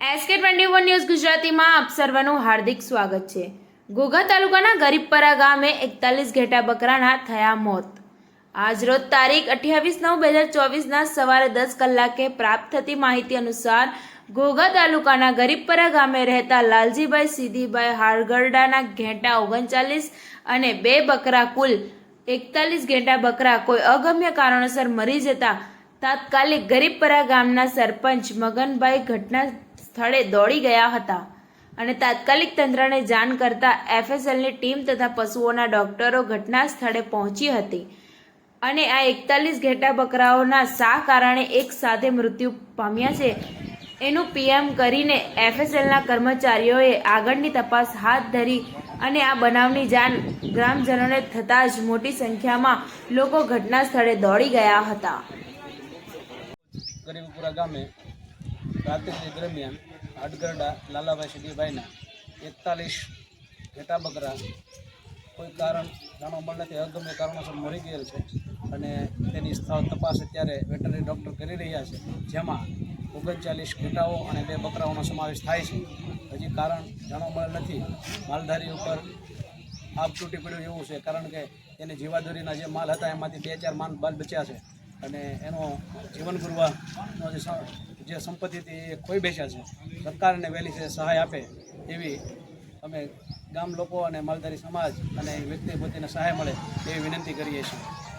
SK twenty one news ગુજરાતીમાં આપ સર્વનું હાર્દિક સ્વાગત છે. ઘોઘા તાલુકાના ગરીબપરા ગામે એકતાલીસ ઘેટા બકરાના થયા મોત. આજરોજ તારીખ અઠ્યાવીસ નવ બે હજાર ચોવીસના સવારે દસ કલાકે પ્રાપ્ત થતી માહિતી અનુસાર ઘોઘા તાલુકાના ગરીબપરા ગામે રહેતા લાલજીભાઈ સીધીભાઈ હારગરડાના ઘેટા ઓગણચાલીસ અને બે બકરા કુલ એકતાલીસ ઘેટા બકરા કોઈ અગમ્ય કારણોસર મરી જતા તાત્કાલિક ગરીબપરા ગામના સરપંચ મગનભાઈ ઘટના સ્થળે દોડી ગયા હતા અને તાત્કાલિક તંત્રને જાણ કરતા એફએસએલની ટીમ તથા પશુઓના ડોક્ટરો ઘટના સ્થળે પહોંચી હતી અને આ એકતાલીસ ઘેટા બકરાઓના શા કારણે એક સાથે મૃત્યુ પામ્યા છે. એનું પીએમ કરીને એફએસએલના કર્મચારીઓએ આગળની તપાસ હાથ ધરી અને આ બનાવની જાણ ગ્રામજનોને થતાં જ મોટી સંખ્યામાં લોકો ઘટના સ્થળે દોડી ગયા હતા. ગામે રાત્રિ દરમિયાન અડગરડા લાલાભાઈ સિદ્ધિભાઈના એકતાલીસ ઘેટા બકરા કોઈ કારણ જાણવા મળે નથી. અગમ્ય કારણોસર મરી ગયેલ છે અને તેની સ્થળ તપાસ અત્યારે વેટરનરી ડૉક્ટર કરી રહ્યા છે, જેમાં ઓગણચાલીસ ઘેટાઓ અને બે બકરાઓનો સમાવેશ થાય છે. હજી કારણ જાણવા મળેલ નથી. માલધારી ઉપર આગ તૂટી પડ્યું એવું છે, કારણ કે એને જીવાદોરીના જે માલ હતા, એમાંથી બે ચાર માલ બાલ બચ્યા છે. અને એનો જીવન ગુરવાનો જે જે સંપત્તિ હતી એ ખોઈ બેસ્યા છે, સરકારને વહેલી સહાય આપે એવી અમે ગામ લોકો અને માલધારી સમાજ અને વ્યક્તિ પોતાને સહાય મળે એવી વિનંતી કરીએ છીએ.